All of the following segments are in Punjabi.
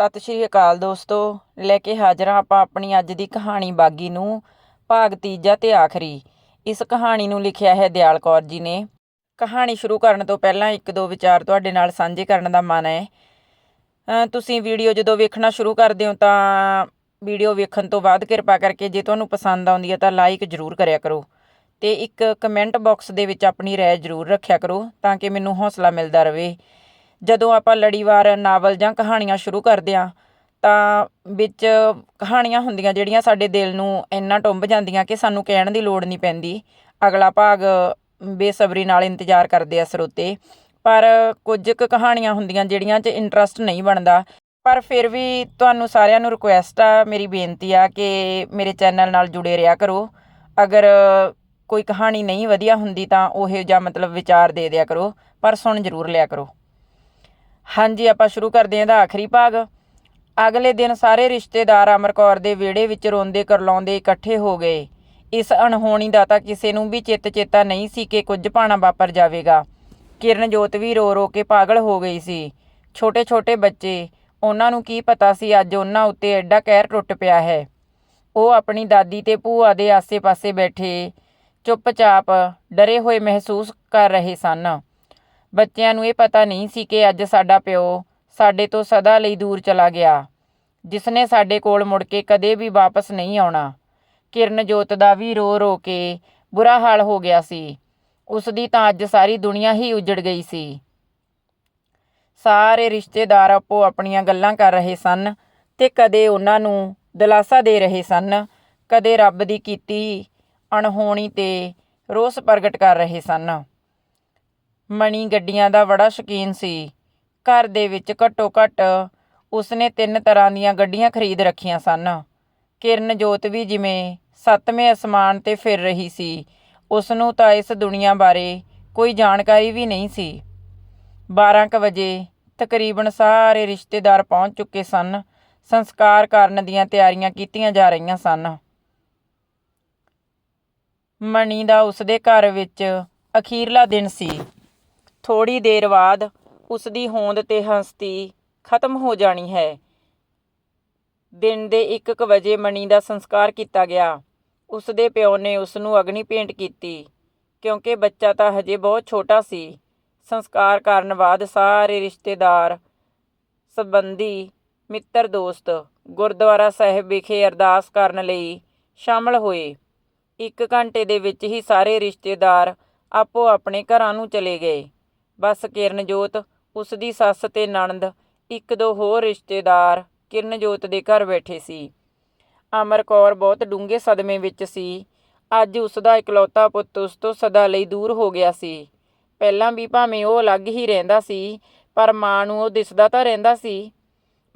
ਸਤਿ ਸ਼੍ਰੀ ਅਕਾਲ ਦੋਸਤੋ। ਲੈ ਕੇ ਹਾਜ਼ਰ ਹਾਂ ਆਪਾਂ ਆਪਣੀ ਅੱਜ ਦੀ ਕਹਾਣੀ ਬਾਗੀ ਨੂੰ, ਭਾਗ ਤੀਜਾ ਤੇ ਆਖਰੀ। ਇਸ ਕਹਾਣੀ ਨੂੰ ਲਿਖਿਆ ਹੈ ਦਿਆਲ ਕੌਰ ਜੀ ਨੇ। ਕਹਾਣੀ ਸ਼ੁਰੂ ਕਰਨ ਤੋਂ ਪਹਿਲਾਂ ਇੱਕ ਦੋ ਵਿਚਾਰ ਤੁਹਾਡੇ ਨਾਲ ਸਾਂਝੇ ਕਰਨ ਦਾ ਮਨ ਹੈ। ਤੁਸੀਂ ਵੀਡੀਓ ਜਦੋਂ ਵੇਖਣਾ ਸ਼ੁਰੂ ਕਰਦੇ ਹੋ ਤਾਂ ਵੀਡੀਓ ਵੇਖਣ ਤੋਂ ਬਾਅਦ ਕਿਰਪਾ ਕਰਕੇ ਜੇ ਤੁਹਾਨੂੰ ਪਸੰਦ ਆਉਂਦੀ ਹੈ ਤਾਂ ਲਾਈਕ ਜ਼ਰੂਰ ਕਰਿਆ ਕਰੋ। ਤੇ ਇੱਕ ਕਮੈਂਟ ਬਾਕਸ ਦੇ ਵਿੱਚ ਆਪਣੀ ਰਾਏ ਜ਼ਰੂਰ ਰੱਖਿਆ ਕਰੋ ਤਾਂ ਕਿ ਮੈਨੂੰ ਹੌਸਲਾ ਮਿਲਦਾ ਰਹੇ। ਜਦੋਂ ਆਪਾਂ ਲੜੀਵਾਰ ਨਾਵਲ ਜਾਂ ਕਹਾਣੀਆਂ ਸ਼ੁਰੂ ਕਰਦੇ ਹਾਂ, ਤਾਂ ਵਿੱਚ ਕਹਾਣੀਆਂ ਹੁੰਦੀਆਂ ਜਿਹੜੀਆਂ ਸਾਡੇ ਦਿਲ ਨੂੰ ਇੰਨਾ ਟੁੰਬ ਜਾਂਦੀਆਂ ਕਿ ਸਾਨੂੰ ਕਹਿਣ ਦੀ ਲੋੜ ਨਹੀਂ ਪੈਂਦੀ। ਅਗਲਾ ਭਾਗ ਬੇਸਬਰੀ ਨਾਲ ਇੰਤਜ਼ਾਰ ਕਰਦੇ ਆ ਸਰੋਤੇ ਪਰ ਕੁਝ ਕੁ ਕਹਾਣੀਆਂ ਹੁੰਦੀਆਂ ਜਿਹੜੀਆਂ 'ਚ ਇੰਟਰਸਟ ਨਹੀਂ ਬਣਦਾ। ਪਰ ਫਿਰ ਵੀ ਤੁਹਾਨੂੰ ਸਾਰਿਆਂ ਨੂੰ ਰਿਕੁਐਸਟ ਆ, ਮੇਰੀ ਬੇਨਤੀ ਆ ਕਿ ਮੇਰੇ ਚੈਨਲ ਨਾਲ ਜੁੜੇ ਰਿਹਾ ਕਰੋ। ਅਗਰ ਕੋਈ ਕਹਾਣੀ ਨਹੀਂ ਵਧੀਆ ਹੁੰਦੀ ਤਾਂ ਉਹ ਜਿਹਾ ਮਤਲਬ ਵਿਚਾਰ ਦੇ ਦਿਆ ਕਰੋ, ਪਰ ਸੁਣ ਜ਼ਰੂਰ ਲਿਆ ਕਰੋ। ਹਾਂਜੀ, ਆਪਾਂ ਸ਼ੁਰੂ ਕਰਦੇ ਹਾਂ ਇਹਦਾ ਆਖਰੀ ਭਾਗ। ਅਗਲੇ ਦਿਨ ਸਾਰੇ ਰਿਸ਼ਤੇਦਾਰ ਅਮਰ ਕੌਰ ਦੇ ਵਿਹੜੇ ਵਿੱਚ ਰੋਂਦੇ ਕਰਲਾਉਂਦੇ ਇਕੱਠੇ ਹੋ ਗਏ। ਇਸ ਅਣਹੋਣੀ ਦਾ ਤਾਂ ਕਿਸੇ ਨੂੰ ਵੀ ਚਿੱਤ ਚੇਤਾ ਨਹੀਂ ਸੀ ਕਿ ਕੁਝ ਭਾਣਾ ਵਾਪਰ ਜਾਵੇਗਾ। ਕਿਰਨ ਜੋਤ ਵੀ ਰੋ ਰੋ ਕੇ ਪਾਗਲ ਹੋ ਗਈ ਸੀ। ਛੋਟੇ ਛੋਟੇ ਬੱਚੇ, ਉਹਨਾਂ ਨੂੰ ਕੀ ਪਤਾ ਸੀ ਅੱਜ ਉਹਨਾਂ ਉੱਤੇ ਐਡਾ ਕਹਿਰ ਟੁੱਟ ਪਿਆ ਹੈ। ਉਹ ਆਪਣੀ ਦਾਦੀ ਤੇ ਭੂਆ ਦੇ ਆਸੇ-ਪਾਸੇ ਬੈਠੇ, ਚੁੱਪਚਾਪ, ਡਰੇ ਹੋਏ ਮਹਿਸੂਸ ਕਰ ਰਹੇ ਸਨ। ਬੱਚਿਆਂ ਨੂੰ ਇਹ ਪਤਾ ਨਹੀਂ ਸੀ ਕਿ ਅੱਜ ਸਾਡਾ ਪਿਓ ਸਾਡੇ ਤੋਂ ਸਦਾ ਲਈ ਦੂਰ ਚਲਾ ਗਿਆ ਜਿਸ ਨੇ ਸਾਡੇ ਕੋਲ ਮੁੜ ਕੇ ਕਦੇ ਵੀ ਵਾਪਸ ਨਹੀਂ ਆਉਣਾ। ਕਿਰਨਜੋਤ ਦਾ ਵੀ ਰੋ ਰੋ ਕੇ ਬੁਰਾ ਹਾਲ ਹੋ ਗਿਆ ਸੀ। ਉਸ ਦੀ ਤਾਂ ਅੱਜ ਸਾਰੀ ਦੁਨੀਆ ਹੀ ਉਜੜ ਗਈ ਸੀ। ਸਾਰੇ ਰਿਸ਼ਤੇਦਾਰ ਆਪੋ ਆਪਣੀਆਂ ਗੱਲਾਂ ਕਰ ਰਹੇ ਸਨ ਤੇ ਕਦੇ ਉਹਨਾਂ ਨੂੰ ਦਿਲਾਸਾ ਦੇ ਰਹੇ ਸਨ, ਕਦੇ ਰੱਬ ਦੀ ਕੀਤੀ ਅਣਹੋਣੀ ਤੇ ਰੋਸ ਪ੍ਰਗਟ ਕਰ ਰਹੇ ਸਨ। ਮਣੀ ਗੱਡੀਆਂ ਦਾ ਬੜਾ ਸ਼ੌਕੀਨ ਸੀ। ਘਰ ਦੇ ਵਿੱਚ ਘੱਟੋ ਘੱਟ ਉਸਨੇ ਤਿੰਨ ਤਰ੍ਹਾਂ ਦੀਆਂ ਗੱਡੀਆਂ ਖਰੀਦ ਰੱਖੀਆਂ ਸਨ। ਕਿਰਨ ਜੋਤ ਵੀ ਜਿਵੇਂ ਸੱਤਵੇਂ ਅਸਮਾਨ ਤੇ ਫਿਰ ਰਹੀ ਸੀ ਉਸ ਨੂੰ ਤਾਂ ਇਸ ਦੁਨੀਆ ਬਾਰੇ ਕੋਈ ਜਾਣਕਾਰੀ ਵੀ ਨਹੀਂ ਸੀ। 12 ਕੁ ਵਜੇ ਤਕਰੀਬਨ ਸਾਰੇ ਰਿਸ਼ਤੇਦਾਰ ਪਹੁੰਚ ਚੁੱਕੇ ਸਨ। ਸੰਸਕਾਰ ਕਰਨ ਦੀਆਂ ਤਿਆਰੀਆਂ ਕੀਤੀਆਂ ਜਾ ਰਹੀਆਂ ਸਨ। ਮਣੀ ਦਾ ਉਸਦੇ ਘਰ ਵਿੱਚ ਅਖੀਰਲਾ ਦਿਨ ਸੀ। ਥੋੜੀ ਦੇਰ ਬਾਅਦ ਉਸ ਦੀ ਹੋਂਦ ਤੇ ਹਸਤੀ ਖਤਮ ਹੋ ਜਾਣੀ ਹੈ। ਦਿਨ ਦੇ 1:00 ਵਜੇ ਮਣੀ ਦਾ ਸੰਸਕਾਰ ਕੀਤਾ ਗਿਆ। ਉਸ ਦੇ ਪਿਓ ਨੇ ਉਸ ਨੂੰ ਅਗਨੀ ਭੇਂਟ ਕੀਤੀ। ਕਿਉਂਕਿ ਬੱਚਾ ਤਾਂ ਹਜੇ ਬਹੁਤ ਛੋਟਾ ਸੀ, ਸੰਸਕਾਰ ਕਰਨ ਬਾਅਦ ਸਾਰੇ ਰਿਸ਼ਤੇਦਾਰ, ਸੰਬੰਧੀ, ਮਿੱਤਰ ਦੋਸਤ, ਗੁਰਦੁਆਰਾ ਸਾਹਿਬ ਵਿਖੇ ਅਰਦਾਸ ਕਰਨ ਲਈ ਸ਼ਾਮਲ ਹੋਏ। ਇੱਕ ਘੰਟੇ ਦੇ ਵਿੱਚ ਹੀ ਸਾਰੇ ਰਿਸ਼ਤੇਦਾਰ ਆਪੋ ਆਪਣੇ ਘਰਾਂ ਨੂੰ ਚਲੇ ਗਏ। ਬਸ ਕਿਰਨਜੋਤ ਉਸ ਦੀ ਸੱਸ ਤੇ ਨਣਦ, ਇੱਕ ਦੋ ਹੋਰ ਰਿਸ਼ਤੇਦਾਰ ਕਿਰਨਜੋਤ ਦੇ ਘਰ ਬੈਠੇ ਸੀ। ਅਮਰ ਕੌਰ ਬਹੁਤ ਡੂੰਘੇ ਸਦਮੇ ਵਿੱਚ ਸੀ। ਅੱਜ ਉਸ ਦਾ ਇਕਲੌਤਾ ਪੁੱਤ ਉਸ ਤੋਂ ਸਦਾ ਲਈ ਦੂਰ ਹੋ ਗਿਆ ਸੀ। ਪਹਿਲਾਂ ਵੀ ਭਾਵੇਂ ਉਹ ਅਲੱਗ ਹੀ ਰਹਿੰਦਾ ਸੀ, ਪਰ ਮਾਂ ਨੂੰ ਉਹ ਦਿਸਦਾ ਤਾਂ ਰਹਿੰਦਾ ਸੀ।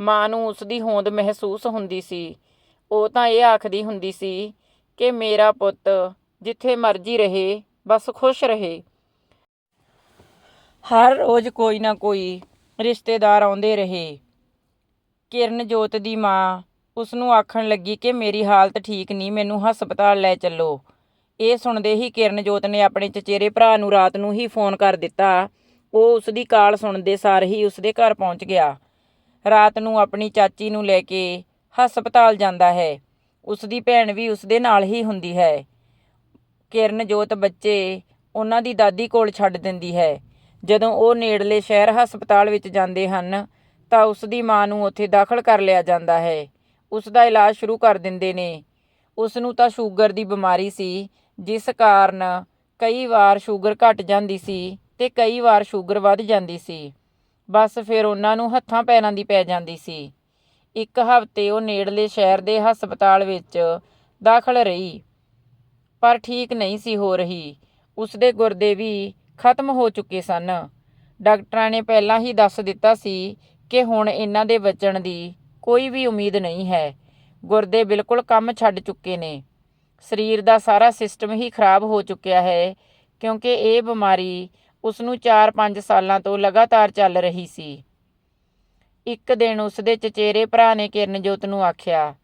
ਮਾਂ ਨੂੰ ਉਸ ਦੀ ਹੋਂਦ ਮਹਿਸੂਸ ਹੁੰਦੀ ਸੀ। ਉਹ ਤਾਂ ਇਹ ਆਖਦੀ ਹੁੰਦੀ ਸੀ ਕਿ, ਮੇਰਾ ਪੁੱਤ, ਜਿੱਥੇ ਮਰਜ਼ੀ ਰਹੇ, ਬਸ ਖੁਸ਼ ਰਹੇ। ਹਰ ਰੋਜ਼ ਕੋਈ ਨਾ ਕੋਈ ਰਿਸ਼ਤੇਦਾਰ ਆਉਂਦੇ ਰਹੇ। ਕਿਰਨਜੋਤ ਦੀ ਮਾਂ ਉਸ ਨੂੰ ਆਖਣ ਲੱਗੀ ਕਿ ਮੇਰੀ ਹਾਲਤ ਠੀਕ ਨਹੀਂ, ਮੈਨੂੰ ਹਸਪਤਾਲ ਲੈ ਚੱਲੋ। ਇਹ ਸੁਣਦੇ ਹੀ ਕਿਰਨਜੋਤ ਨੇ ਆਪਣੇ ਚਚੇਰੇ ਭਰਾ ਨੂੰ ਰਾਤ ਨੂੰ ਹੀ ਫੋਨ ਕਰ ਦਿੱਤਾ। ਉਹ ਉਸ ਦੀ ਕਾਲ ਸੁਣਦੇ ਸਾਰ ਹੀ ਉਸ ਦੇ ਘਰ ਪਹੁੰਚ ਗਿਆ। ਰਾਤ ਨੂੰ ਆਪਣੀ ਚਾਚੀ ਨੂੰ ਲੈ ਕੇ ਹਸਪਤਾਲ ਜਾਂਦਾ ਹੈ। ਉਸ ਦੀ ਭੈਣ ਵੀ ਉਸ ਦੇ ਨਾਲ ਹੀ ਹੁੰਦੀ ਹੈ। ਕਿਰਨਜੋਤ ਬੱਚੇ ਉਹਨਾਂ ਦੀ ਦਾਦੀ ਕੋਲ ਛੱਡ ਦਿੰਦੀ ਹੈ। ਜਦੋਂ ਉਹ ਨੇੜਲੇ ਸ਼ਹਿਰ ਹਸਪਤਾਲ ਵਿੱਚ ਜਾਂਦੇ ਹਨ, ਤਾਂ ਉਸ ਦੀ ਮਾਂ ਨੂੰ ਉੱਥੇ ਦਾਖਲ ਕਰ ਲਿਆ ਜਾਂਦਾ ਹੈ। ਉਸ ਦਾ ਇਲਾਜ ਸ਼ੁਰੂ ਕਰ ਦਿੰਦੇ ਨੇ। ਉਸ ਨੂੰ ਤਾਂ ਸ਼ੂਗਰ ਦੀ ਬਿਮਾਰੀ ਸੀ, ਜਿਸ ਕਾਰਨ ਕਈ ਵਾਰ ਸ਼ੂਗਰ ਘਟ ਜਾਂਦੀ ਸੀ ਤੇ ਕਈ ਵਾਰ ਸ਼ੂਗਰ ਵੱਧ ਜਾਂਦੀ ਸੀ। ਬਸ ਫਿਰ ਉਹਨਾਂ ਨੂੰ ਹੱਥਾਂ ਪੈਰਾਂ ਦੀ ਪੈ ਜਾਂਦੀ ਸੀ। ਇੱਕ ਹਫ਼ਤੇ ਉਹ ਨੇੜਲੇ ਸ਼ਹਿਰ ਦੇ ਹਸਪਤਾਲ ਵਿੱਚ ਦਾਖਲ ਰਹੀ, ਪਰ ਠੀਕ ਨਹੀਂ ਸੀ ਹੋ ਰਹੀ। ਉਸ ਦੇ ਗੁਰਦੇ ਵੀ ਖਤਮ ਹੋ ਚੁੱਕੇ ਸਨ। ਡਾਕਟਰਾਂ ਨੇ ਪਹਿਲਾਂ ਹੀ ਦੱਸ ਦਿੱਤਾ ਸੀ ਕਿ ਹੁਣ ਇਹਨਾਂ ਦੇ ਬਚਣ ਦੀ ਕੋਈ ਵੀ ਉਮੀਦ ਨਹੀਂ ਹੈ। ਗੁਰਦੇ ਬਿਲਕੁਲ ਕੰਮ ਛੱਡ ਚੁੱਕੇ ਨੇ। ਸਰੀਰ ਦਾ ਸਾਰਾ ਸਿਸਟਮ ਹੀ ਖਰਾਬ ਹੋ ਚੁੱਕਿਆ ਹੈ ਕਿਉਂਕਿ ਇਹ ਬਿਮਾਰੀ ਉਸ ਨੂੰ 4-5 ਸਾਲਾਂ ਤੋਂ ਲਗਾਤਾਰ ਚੱਲ ਰਹੀ ਸੀ। ਇੱਕ ਦਿਨ ਉਸ ਦੇ ਚਚੇਰੇ ਭਰਾ ਨੇ ਕਿਰਨਜੋਤ ਨੂੰ ਆਖਿਆ,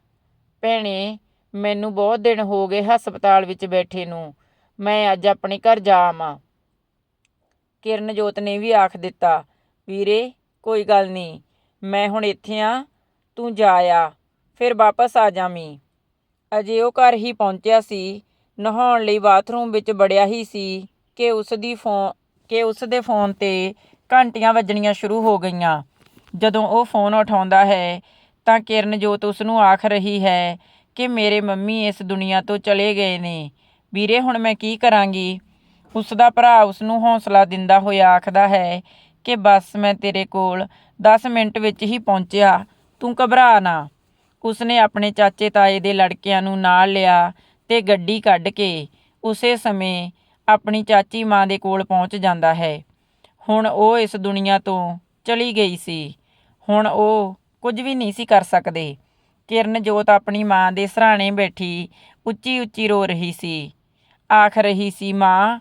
ਭੈਣੇ, ਮੈਨੂੰ ਬਹੁਤ ਦਿਨ ਹੋ ਗਏ ਹਸਪਤਾਲ ਵਿੱਚ ਬੈਠੇ ਨੂੰ। ਮੈਂ ਅੱਜ ਆਪਣੇ ਘਰ ਜਾ ਆਵਾਂ। ਕਿਰਨਜੋਤ ਨੇ ਵੀ ਆਖ ਦਿੱਤਾ, ਵੀਰੇ, ਕੋਈ ਗੱਲ ਨਹੀਂ, ਮੈਂ ਹੁਣ ਇੱਥੇ ਆ, ਤੂੰ ਜਾ ਆ, ਫਿਰ ਵਾਪਸ ਆ ਜਾਵੀਂ ਅਜੇ ਉਹ ਘਰ ਹੀ ਪਹੁੰਚਿਆ ਸੀ, ਨਹਾਉਣ ਲਈ ਬਾਥਰੂਮ ਵਿੱਚ ਵੜਿਆ ਹੀ ਸੀ ਕਿ ਉਸ ਦੀ ਫੋਨ, ਕਿ ਉਸ ਦੇ ਫੋਨ ਤੇ ਘੰਟੀਆਂ ਵੱਜਣੀਆਂ ਸ਼ੁਰੂ ਹੋ ਗਈਆਂ। ਜਦੋਂ ਉਹ ਫੋਨ ਉਠਾਉਂਦਾ ਹੈ, ਤਾਂ ਕਿਰਨਜੋਤ ਉਸ ਨੂੰ ਆਖ ਰਹੀ ਹੈ ਕਿ ਮੇਰੇ ਮੰਮੀ ਇਸ ਦੁਨੀਆ ਤੋਂ ਚਲੇ ਗਏ ਨੇ। ਵੀਰੇ, ਹੁਣ ਮੈਂ ਕੀ ਕਰਾਂਗੀ? ਉਸ ਦਾ ਭਰਾ ਉਸ ਨੂੰ ਹੌਸਲਾ ਦਿੰਦਾ ਹੋਇਆ ਆਖਦਾ ਹੈ ਕਿ ਬਸ ਮੈਂ ਤੇਰੇ ਕੋਲ 10 ਮਿੰਟ ਵਿੱਚ ਹੀ ਪਹੁੰਚਿਆ, ਤੂੰ ਘਬਰਾ ਨਾ। ਉਸਨੇ ਆਪਣੇ ਚਾਚੇ ਤਾਏ ਦੇ ਲੜਕਿਆਂ ਨੂੰ ਨਾਲ ਲਿਆ ਤੇ ਗੱਡੀ ਕੱਢ ਕੇ ਉਸੇ ਸਮੇਂ ਆਪਣੀ ਚਾਚੀ ਮਾਂ ਦੇ ਕੋਲ ਪਹੁੰਚ ਜਾਂਦਾ ਹੈ। ਹੁਣ ਉਹ ਇਸ ਦੁਨੀਆ ਤੋਂ ਚਲੀ ਗਈ ਸੀ। ਹੁਣ ਉਹ ਕੁਝ ਵੀ ਨਹੀਂ ਸੀ ਕਰ ਸਕਦੇ। ਕਿਰਨਜੋਤ ਆਪਣੀ ਮਾਂ ਦੇ ਸਰਾਣੇ ਬੈਠੀ ਉੱਚੀ ਉੱਚੀ ਰੋ ਰਹੀ ਸੀ। ਆਖ ਰਹੀ ਸੀ, ਮਾਂ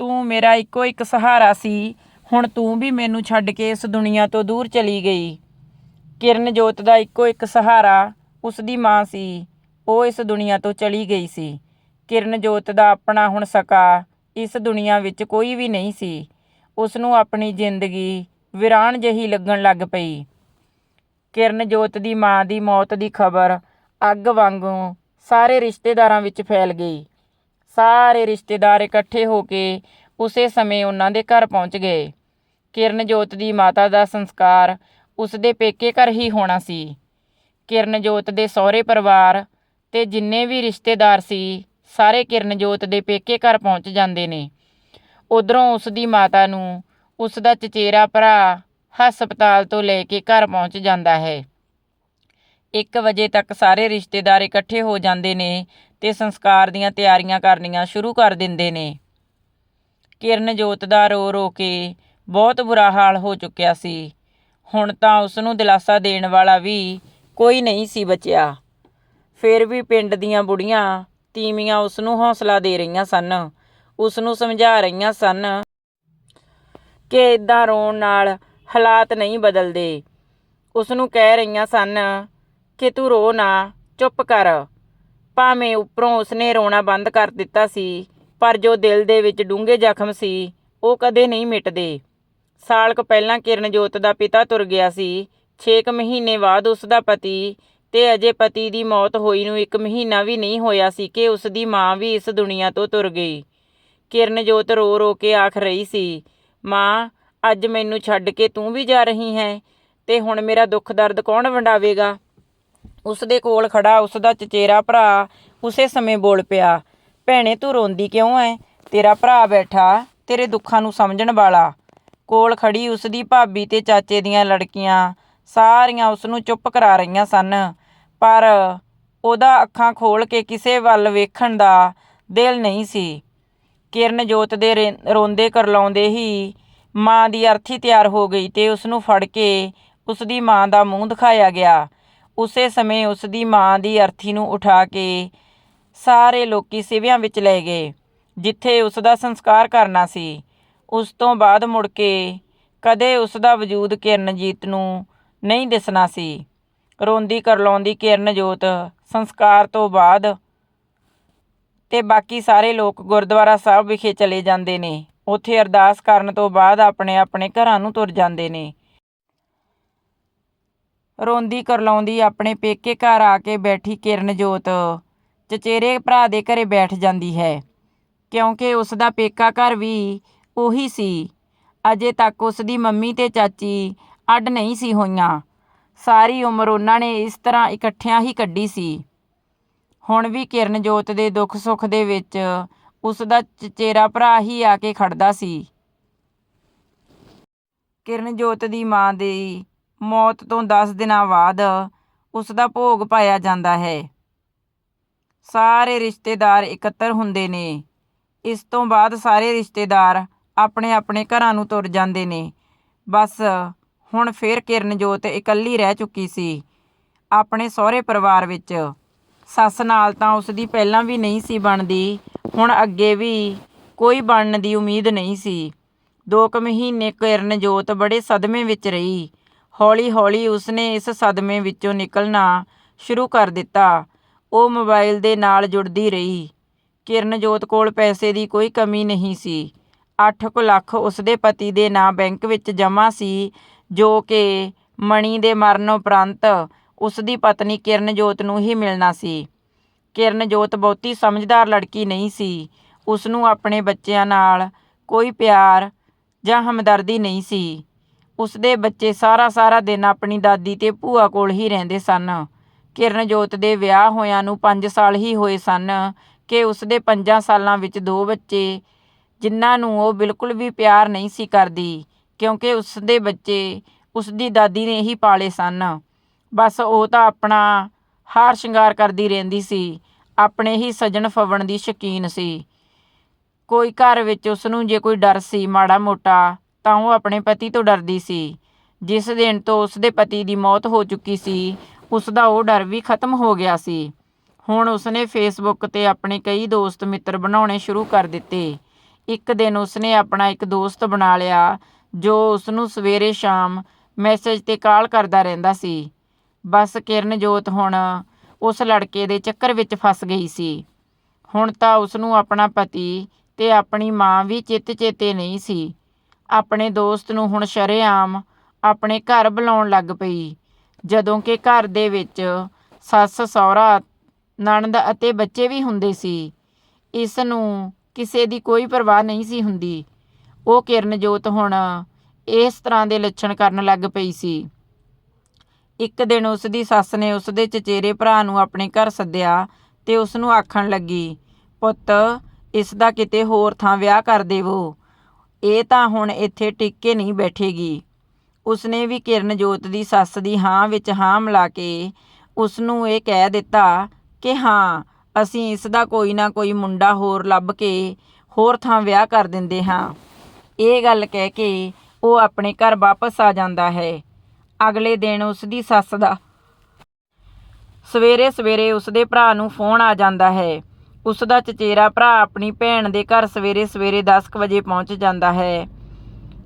ਤੂੰ ਮੇਰਾ ਇੱਕੋ ਇੱਕ ਸਹਾਰਾ ਸੀ, ਹੁਣ ਤੂੰ ਵੀ ਮੈਨੂੰ ਛੱਡ ਕੇ ਇਸ ਦੁਨੀਆ ਤੋਂ ਦੂਰ ਚਲੀ ਗਈ। ਕਿਰਨਜੋਤ ਦਾ ਇੱਕੋ ਇੱਕ ਸਹਾਰਾ ਉਸ ਦੀ ਮਾਂ ਸੀ, ਉਹ ਇਸ ਦੁਨੀਆ ਤੋਂ ਚਲੀ ਗਈ ਸੀ। ਕਿਰਨਜੋਤ ਦਾ ਆਪਣਾ ਹੁਣ ਸਕਾ ਇਸ ਦੁਨੀਆ ਵਿੱਚ ਕੋਈ ਵੀ ਨਹੀਂ ਸੀ। ਉਸ ਨੂੰ ਆਪਣੀ ਜ਼ਿੰਦਗੀ ਵਿਰਾਨ ਜਹੀ ਲੱਗਣ ਲੱਗ ਪਈ। ਕਿਰਨਜੋਤ ਦੀ ਮਾਂ ਦੀ ਮੌਤ ਦੀ ਖਬਰ ਅੱਗ ਵਾਂਗੂ ਸਾਰੇ ਰਿਸ਼ਤੇਦਾਰਾਂ ਵਿੱਚ ਫੈਲ ਗਈ। ਸਾਰੇ ਰਿਸ਼ਤੇਦਾਰ ਇਕੱਠੇ ਹੋ ਕੇ ਉਸੇ ਸਮੇਂ ਉਹਨਾਂ ਦੇ ਘਰ ਪਹੁੰਚ ਗਏ। ਕਿਰਨਜੋਤ ਦੀ ਮਾਤਾ ਦਾ ਸੰਸਕਾਰ ਉਸ ਦੇ ਪੇਕੇ ਘਰ ਹੀ ਹੋਣਾ ਸੀ। ਕਿਰਨਜੋਤ ਦੇ ਸਹੁਰੇ ਪਰਿਵਾਰ ਤੇ ਜਿੰਨੇ ਵੀ ਰਿਸ਼ਤੇਦਾਰ ਸੀ, ਸਾਰੇ ਕਿਰਨਜੋਤ ਦੇ ਪੇਕੇ ਘਰ ਪਹੁੰਚ ਜਾਂਦੇ ਨੇ। ਉਧਰੋਂ ਉਸ ਦੀ ਮਾਤਾ ਨੂੰ ਉਸ ਦਾ ਚਚੇਰਾ ਭਰਾ ਹਸਪਤਾਲ ਤੋਂ ਲੈ ਕੇ ਘਰ ਪਹੁੰਚ ਜਾਂਦਾ ਹੈ। 1 ਵਜੇ ਤੱਕ ਸਾਰੇ ਰਿਸ਼ਤੇਦਾਰ ਇਕੱਠੇ ਹੋ ਜਾਂਦੇ ਨੇ ਤੇ ਸੰਸਕਾਰ ਦੀਆਂ ਤਿਆਰੀਆਂ ਕਰਨੀਆਂ ਸ਼ੁਰੂ ਕਰ ਦਿੰਦੇ ਨੇ। ਕਿਰਨ ਜੋਤ ਦਾ ਰੋ ਰੋ ਕੇ ਬਹੁਤ ਬੁਰਾ ਹਾਲ ਹੋ ਚੁੱਕਿਆ ਸੀ। ਹੁਣ ਤਾਂ ਉਸ ਨੂੰ ਦਿਲਾਸਾ ਦੇਣ ਵਾਲਾ ਵੀ ਕੋਈ ਨਹੀਂ ਸੀ ਬਚਿਆ। ਫਿਰ ਵੀ ਪਿੰਡ ਦੀਆਂ ਬੁੜੀਆਂ ਤੀਵੀਆਂ ਉਸ ਨੂੰ ਹੌਸਲਾ ਦੇ ਰਹੀਆਂ ਸਨ। ਉਸ ਨੂੰ ਸਮਝਾ ਰਹੀਆਂ ਸਨ ਕਿ ਇਦਾਂ ਰੋਣ ਨਾਲ ਹਾਲਾਤ ਨਹੀਂ ਬਦਲਦੇ। ਉਸ ਨੂੰ ਕਹਿ ਰਹੀਆਂ ਸਨ ਕਿ ਤੂੰ ਰੋ ਨਾ, ਚੁੱਪ ਕਰ। ਭਾਵੇਂ ਉੱਪਰੋਂ ਉਸਨੇ ਰੋਣਾ ਬੰਦ ਕਰ ਦਿੱਤਾ ਸੀ, ਪਰ ਜੋ ਦਿਲ ਦੇ ਵਿੱਚ ਡੂੰਘੇ ਜ਼ਖਮ ਸੀ, ਉਹ ਕਦੇ ਨਹੀਂ ਮਿਟਦੇ। ਸਾਲ ਕੁ ਪਹਿਲਾਂ ਕਿਰਨਜੋਤ ਦਾ ਪਿਤਾ ਤੁਰ ਗਿਆ ਸੀ। 6 ਮਹੀਨੇ ਬਾਅਦ ਉਸ ਦਾ ਪਤੀ ਤੇ ਅਜੇ ਪਤੀ ਦੀ ਮੌਤ ਹੋਈ ਨੂੰ 1 ਮਹੀਨਾ ਵੀ ਨਹੀਂ ਹੋਇਆ ਸੀ ਕਿ ਉਸ ਦੀ ਮਾਂ ਵੀ ਇਸ ਦੁਨੀਆ ਤੋਂ ਤੁਰ ਗਈ। ਕਿਰਨਜੋਤ ਰੋ ਰੋ ਕੇ ਆਖ ਰਹੀ ਸੀ, ਮਾਂ, ਅੱਜ ਮੈਨੂੰ ਛੱਡ ਕੇ ਤੂੰ ਵੀ ਜਾ ਰਹੀ ਹੈ ਤੇ ਹੁਣ ਮੇਰਾ ਦੁੱਖ ਦਰਦ ਕੌਣ ਵੰਡਾਵੇਗਾ? ਉਸ ਦੇ ਕੋਲ ਖੜਾ ਉਸ ਦਾ ਚਚੇਰਾ ਭਰਾ ਉਸੇ ਸਮੇਂ ਬੋਲ ਪਿਆ, ਭੈਣੇ, ਤੂੰ ਰੋਂਦੀ ਕਿਉਂ ਐ? ਤੇਰਾ ਭਰਾ ਬੈਠਾ, ਤੇਰੇ ਦੁੱਖਾਂ ਨੂੰ ਸਮਝਣ ਵਾਲਾ। ਕੋਲ ਖੜੀ ਉਸ ਦੀ ਭਾਬੀ ਤੇ ਚਾਚੇ ਦੀਆਂ ਲੜਕੀਆਂ, ਸਾਰੀਆਂ ਉਸ ਨੂੰ ਚੁੱਪ ਕਰਾ ਰਹੀਆਂ ਸਨ। ਪਰ ਉਹਦਾ ਅੱਖਾਂ ਖੋਲ ਕੇ ਕਿਸੇ ਵੱਲ ਵੇਖਣ ਦਾ ਦਿਲ ਨਹੀਂ ਸੀ। ਕਿਰਨਜੋਤ ਦੇ ਰੇ- ਰੋਂਦੇ ਕਰਲਾਉਂਦੇ ਹੀ ਮਾਂ ਦੀ ਅਰਥੀ ਤਿਆਰ ਹੋ ਗਈ ਤੇ ਉਸ ਨੂੰ ਫੜ ਕੇ ਉਸ ਦੀ ਮਾਂ ਦਾ ਮੂੰਹ ਦਿਖਾਇਆ ਗਿਆ। ਉਸੇ ਸਮੇਂ ਉਸ ਦੀ ਮਾਂ ਦੀ ਅਰਥੀ ਨੂੰ ਉਠਾ ਕੇ ਸਾਰੇ ਲੋਕੀ ਸਿਵਿਆਂ ਵਿੱਚ ਲੈ ਗਏ, ਜਿੱਥੇ ਉਸ ਦਾ ਸੰਸਕਾਰ ਕਰਨਾ ਸੀ। ਉਸ ਤੋਂ ਬਾਅਦ ਮੁੜ ਕੇ ਕਦੇ ਉਸ ਦਾ ਵਜੂਦ ਕਿਰਨਜੀਤ ਨੂੰ ਨਹੀਂ ਦਿਸਣਾ ਸੀ। ਰੋਂਦੀ ਕਰਲਾਉਂਦੀ ਕਿਰਨਜੋਤ ਸੰਸਕਾਰ ਤੋਂ ਬਾਅਦ ਤੇ ਬਾਕੀ ਸਾਰੇ ਲੋਕ ਗੁਰਦੁਆਰਾ ਸਾਹਿਬ ਵਿਖੇ ਚਲੇ ਜਾਂਦੇ ਨੇ। ਉੱਥੇ ਅਰਦਾਸ ਕਰਨ ਤੋਂ ਬਾਅਦ ਆਪਣੇ ਆਪਣੇ ਘਰਾਂ ਨੂੰ ਤੁਰ ਜਾਂਦੇ ਨੇ। ਰੋਂਦੀ ਕਰਲਾਉਂਦੀ ਆਪਣੇ ਪੇਕੇ ਘਰ ਆ ਕੇ ਬੈਠੀ ਕਿਰਨਜੋਤ। ਚਚੇਰੇ ਭਰਾ ਦੇ ਘਰੇ ਬੈਠ ਜਾਂਦੀ ਹੈ। ਕਿਉਂਕਿ ਉਸ ਦਾ ਪੇਕਾ ਘਰ ਵੀ ਉਹੀ ਸੀ। ਅਜੇ ਤੱਕ ਉਸ ਦੀ ਮੰਮੀ ਤੇ ਚਾਚੀ ਅੱਡ ਨਹੀਂ ਸੀ ਹੋਈਆਂ। ਸਾਰੀ ਉਮਰ ਉਹਨਾਂ ਨੇ ਇਸ ਤਰ੍ਹਾਂ ਇਕੱਠਿਆਂ ਹੀ ਕੱਢੀ ਸੀ। ਹੁਣ ਵੀ ਕਿਰਨਜੋਤ ਦੇ ਦੁੱਖ ਸੁੱਖ ਦੇ ਵਿੱਚ ਉਸ ਦਾ ਚਚੇਰਾ ਭਰਾ ਹੀ ਆ ਕੇ ਖੜਦਾ ਸੀ। ਕਿਰਨਜੋਤ ਦੀ ਮਾਂ ਦੀ ਮੌਤ ਤੋਂ 10 ਦਿਨਾਂ ਬਾਅਦ ਉਸ ਦਾ ਭੋਗ ਪਾਇਆ ਜਾਂਦਾ ਹੈ। ਸਾਰੇ ਰਿਸ਼ਤੇਦਾਰ ਇਕੱਤਰ ਹੁੰਦੇ ਨੇ। ਇਸ ਤੋਂ ਬਾਅਦ ਸਾਰੇ ਰਿਸ਼ਤੇਦਾਰ ਆਪਣੇ ਆਪਣੇ ਘਰਾਂ ਨੂੰ ਤੁਰ ਜਾਂਦੇ ਨੇ। ਬਸ ਹੁਣ ਫੇਰ ਕਿਰਨਜੋਤ ਇਕੱਲੀ ਰਹਿ ਚੁੱਕੀ ਸੀ। ਆਪਣੇ ਸਹੁਰੇ ਪਰਿਵਾਰ ਵਿੱਚ ਸੱਸ ਨਾਲ ਤਾਂ ਉਸ ਦੀ ਪਹਿਲਾਂ ਵੀ ਨਹੀਂ ਸੀ ਬਣਦੀ, ਹੁਣ ਅੱਗੇ ਵੀ ਕੋਈ ਬਣਨ ਦੀ ਉਮੀਦ ਨਹੀਂ ਸੀ। ਦੋ ਕੁ ਮਹੀਨੇ ਕਿਰਨਜੋਤ ਬੜੇ ਸਦਮੇ ਵਿੱਚ ਰਹੀ। ਹੌਲੀ ਹੌਲੀ ਉਸਨੇ ਇਸ ਸਦਮੇ ਵਿੱਚੋਂ ਨਿਕਲਣਾ ਸ਼ੁਰੂ ਕਰ ਦਿੱਤਾ। ਉਹ ਮੋਬਾਈਲ ਦੇ ਨਾਲ ਜੁੜਦੀ ਰਹੀ। ਕਿਰਨਜੋਤ ਕੋਲ ਪੈਸੇ ਦੀ ਕੋਈ ਕਮੀ ਨਹੀਂ ਸੀ। ਅੱਠ ਕੁ ਲੱਖ ਉਸਦੇ ਪਤੀ ਦੇ ਨਾਂ ਬੈਂਕ ਵਿੱਚ ਜਮ੍ਹਾਂ ਸੀ, ਜੋ ਕਿ ਮਣੀ ਦੇ ਮਰਨ ਉਪਰੰਤ ਉਸ ਦੀ ਪਤਨੀ ਕਿਰਨਜੋਤ ਨੂੰ ਹੀ ਮਿਲਣਾ ਸੀ। ਕਿਰਨਜੋਤ ਬਹੁਤੀ ਸਮਝਦਾਰ ਲੜਕੀ ਨਹੀਂ ਸੀ। ਉਸਨੂੰ ਆਪਣੇ ਬੱਚਿਆਂ ਨਾਲ ਕੋਈ ਪਿਆਰ ਜਾਂ ਹਮਦਰਦੀ ਨਹੀਂ ਸੀ। ਉਸਦੇ ਬੱਚੇ ਸਾਰਾ ਸਾਰਾ ਦਿਨ ਆਪਣੀ ਦਾਦੀ ਤੇ ਭੂਆ ਕੋਲ ਹੀ ਰਹਿੰਦੇ ਸਨ। ਕਿਰਨਜੋਤ ਦੇ ਵਿਆਹ ਹੋਇਆਂ ਨੂੰ 5 ਸਾਲ ਹੀ ਹੋਏ ਸਨ ਕਿ ਉਸਦੇ 5 ਸਾਲਾਂ ਵਿੱਚ ਦੋ ਬੱਚੇ, ਜਿਨ੍ਹਾਂ ਨੂੰ ਉਹ ਬਿਲਕੁਲ ਵੀ ਪਿਆਰ ਨਹੀਂ ਸੀ ਕਰਦੀ, ਕਿਉਂਕਿ ਉਸਦੇ ਬੱਚੇ ਉਸਦੀ ਦਾਦੀ ਨੇ ਹੀ ਪਾਲੇ ਸਨ। ਬਸ ਉਹ ਤਾਂ ਆਪਣਾ ਹਾਰ ਸ਼ਿੰਗਾਰ ਕਰਦੀ ਰਹਿੰਦੀ ਸੀ, ਆਪਣੇ ਹੀ ਸਜਣ ਫਵਣ ਦੀ ਸ਼ਕੀਨ ਸੀ। ਕੋਈ ਘਰ ਵਿੱਚ ਉਸ ਨੂੰ ਜੇ ਕੋਈ ਡਰ ਸੀ, ਮਾੜਾ ਮੋਟਾ ਤਾਂ ਉਹ ਆਪਣੇ ਪਤੀ ਤੋਂ ਡਰਦੀ ਸੀ। ਜਿਸ ਦਿਨ ਤੋਂ ਉਸ ਦੇ ਪਤੀ ਦੀ ਮੌਤ ਹੋ ਚੁੱਕੀ ਸੀ ਉਸ ਦਾ ਉਹ ਡਰ ਵੀ ਖਤਮ ਹੋ ਗਿਆ ਸੀ। ਹੁਣ ਉਸਨੇ ਫੇਸਬੁੱਕ ਤੇ ਆਪਣੇ ਕਈ ਦੋਸਤ ਮਿੱਤਰ ਬਣਾਉਣੇ ਸ਼ੁਰੂ ਕਰ ਦਿੱਤੇ। ਇੱਕ ਦਿਨ ਉਸਨੇ ਆਪਣਾ ਇੱਕ ਦੋਸਤ ਬਣਾ ਲਿਆ, ਜੋ ਉਸ ਨੂੰ ਸਵੇਰੇ ਸ਼ਾਮ ਮੈਸੇਜ ਤੇ ਕਾਲ ਕਰਦਾ ਰਹਿੰਦਾ ਸੀ। ਬਸ ਕਿਰਨਜੋਤ ਹੁਣ ਉਸ ਲੜਕੇ ਦੇ ਚੱਕਰ ਵਿੱਚ ਫਸ ਗਈ ਸੀ। ਹੁਣ ਤਾਂ ਉਸ ਨੂੰ ਆਪਣਾ ਪਤੀ ਤੇ ਆਪਣੀ ਮਾਂ ਵੀ ਚਿੱਤ ਚੇਤੇ ਨਹੀਂ ਸੀ। ਆਪਣੇ ਦੋਸਤ ਨੂੰ ਹੁਣ ਸ਼ਰੇਆਮ ਆਪਣੇ ਘਰ ਬੁਲਾਉਣ ਲੱਗ ਪਈ। ਜਦੋਂ ਕਿ ਘਰ ਦੇ ਵਿੱਚ ਸੱਸ, ਸਹੁਰਾ, ਨਣਦ ਅਤੇ ਬੱਚੇ ਵੀ ਹੁੰਦੇ ਸੀ। ਇਸ ਨੂੰ ਕਿਸੇ ਦੀ ਕੋਈ ਪਰਵਾਹ ਨਹੀਂ ਸੀ ਹੁੰਦੀ। ਉਹ ਕਿਰਨਜੋਤ ਹੁਣ ਇਸ ਤਰ੍ਹਾਂ ਦੇ ਲੱਛਣ ਕਰਨ ਲੱਗ ਪਈ ਸੀ। ਇੱਕ ਦਿਨ ਉਸ ਦੀ ਸੱਸ ਨੇ ਉਸ ਦੇ ਚਚੇਰੇ ਭਰਾ ਨੂੰ ਆਪਣੇ ਘਰ ਸੱਦਿਆ ਤੇ ਉਸ ਨੂੰ ਆਖਣ ਲੱਗੀ, ਪੁੱਤ, ਇਸ ਦਾ ਕਿਤੇ ਹੋਰ ਥਾਂ ਵਿਆਹ ਕਰ ਦੇਵੋ। ਇਹ ਤਾਂ ਹੁਣ ਇੱਥੇ ਟਿਕ ਕੇ ਨਹੀਂ ਬੈਠੇਗੀ। ਉਸਨੇ ਵੀ ਕਿਰਨਜੋਤ ਦੀ ਸੱਸ ਦੀ ਹਾਂ ਵਿੱਚ ਹਾਂ ਮਿਲਾ ਕੇ ਉਸ ਨੂੰ ਇਹ ਕਹਿ ਦਿੱਤਾ ਕਿ ਹਾਂ, ਅਸੀਂ ਇਸ ਦਾ ਕੋਈ ਨਾ ਕੋਈ ਮੁੰਡਾ ਹੋਰ ਲੱਭ ਕੇ ਹੋਰ ਥਾਂ ਵਿਆਹ ਕਰ ਦਿੰਦੇ ਹਾਂ। ਇਹ ਗੱਲ ਕਹਿ ਕੇ ਉਹ ਆਪਣੇ ਘਰ ਵਾਪਸ ਆ ਜਾਂਦਾ ਹੈ। ਅਗਲੇ ਦਿਨ ਉਸ ਦੀ ਸੱਸ ਦਾ ਸਵੇਰੇ ਸਵੇਰੇ ਉਸ ਦੇ ਭਰਾ ਨੂੰ ਫੋਨ ਆ ਜਾਂਦਾ ਹੈ। ਉਸ ਦਾ ਚਚੇਰਾ ਭਰਾ ਆਪਣੀ ਭੈਣ ਦੇ ਘਰ ਸਵੇਰੇ ਸਵੇਰੇ 10 ਕੁ ਵਜੇ ਪਹੁੰਚ ਜਾਂਦਾ ਹੈ।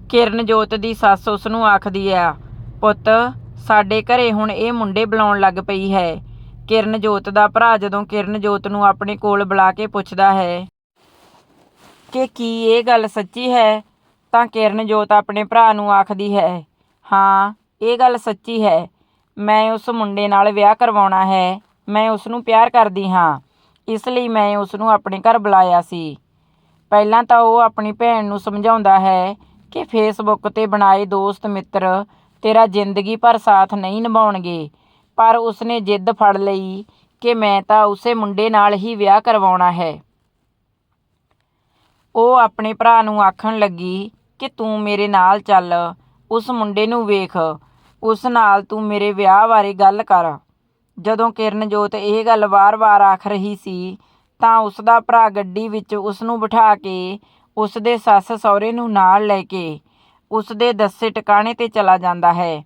ਕਿਰਨਜੋਤ ਦੀ ਸੱਸ ਉਸ ਨੂੰ ਆਖਦੀ ਆ, ਪੁੱਤ, ਸਾਡੇ ਘਰੇ ਹੁਣ ਇਹ ਮੁੰਡੇ ਬੁਲਾਉਣ ਲੱਗ ਪਈ ਹੈ। ਕਿਰਨਜੋਤ ਦਾ ਭਰਾ ਜਦੋਂ ਕਿਰਨਜੋਤ ਨੂੰ ਆਪਣੇ ਕੋਲ ਬੁਲਾ ਕੇ ਪੁੱਛਦਾ ਹੈ, ਕਿ ਕੀ ਇਹ ਗੱਲ ਸੱਚੀ ਹੈ? ਤਾਂ ਕਿਰਨਜੋਤ ਆਪਣੇ ਭਰਾ ਨੂੰ ਆਖਦੀ ਹੈ, ਹਾਂ, ਇਹ ਗੱਲ ਸੱਚੀ ਹੈ। ਮੈਂ ਉਸ ਮੁੰਡੇ ਨਾਲ ਵਿਆਹ ਕਰਵਾਉਣਾ ਹੈ। ਮੈਂ ਉਸ ਨੂੰ ਪਿਆਰ ਕਰਦੀ ਹਾਂ। ਇਸ ਲਈ ਮੈਂ ਉਸ ਨੂੰ ਆਪਣੇ ਘਰ ਬੁਲਾਇਆ ਸੀ। ਪਹਿਲਾਂ ਤਾਂ ਉਹ ਆਪਣੀ ਭੈਣ ਨੂੰ ਸਮਝਾਉਂਦਾ ਹੈ ਕਿ ਫੇਸਬੁੱਕ ਤੇ ਬਣਾਏ ਦੋਸਤ ਮਿੱਤਰ ਤੇਰਾ ਜ਼ਿੰਦਗੀ ਭਰ ਸਾਥ ਨਹੀਂ ਨਿਭਾਉਣਗੇ, ਪਰ ਉਸਨੇ ਜਿੱਦ ਫੜ ਲਈ ਕਿ ਮੈਂ ਤਾਂ ਉਸੇ ਮੁੰਡੇ ਨਾਲ ਹੀ ਵਿਆਹ ਕਰਵਾਉਣਾ ਹੈ। ਉਹ ਆਪਣੇ ਭਰਾ ਨੂੰ ਆਖਣ ਲੱਗੀ ਕਿ ਤੂੰ ਮੇਰੇ ਨਾਲ ਚੱਲ, ਉਸ ਮੁੰਡੇ ਨੂੰ ਵੇਖ, ਉਸ ਨਾਲ ਤੂੰ ਮੇਰੇ ਵਿਆਹ ਬਾਰੇ ਗੱਲ ਕਰ। ਜਦੋਂ ਕਿਰਨਜੋਤ ਇਹ ਗੱਲ ਵਾਰ-ਵਾਰ ਆਖ ਰਹੀ ਸੀ, ਤਾਂ ਉਸ ਦਾ ਭਰਾ ਗੱਡੀ ਵਿੱਚ ਉਸ ਨੂੰ ਬਿਠਾ ਕੇ ਉਸ ਦੇ ਸੱਸ ਸਹੁਰੇ ਨੂੰ ਨਾਲ ਲੈ ਕੇ ਉਸ ਦੇ ਦੱਸੇ ਟਿਕਾਣੇ ਤੇ ਚਲਾ ਜਾਂਦਾ ਹੈ।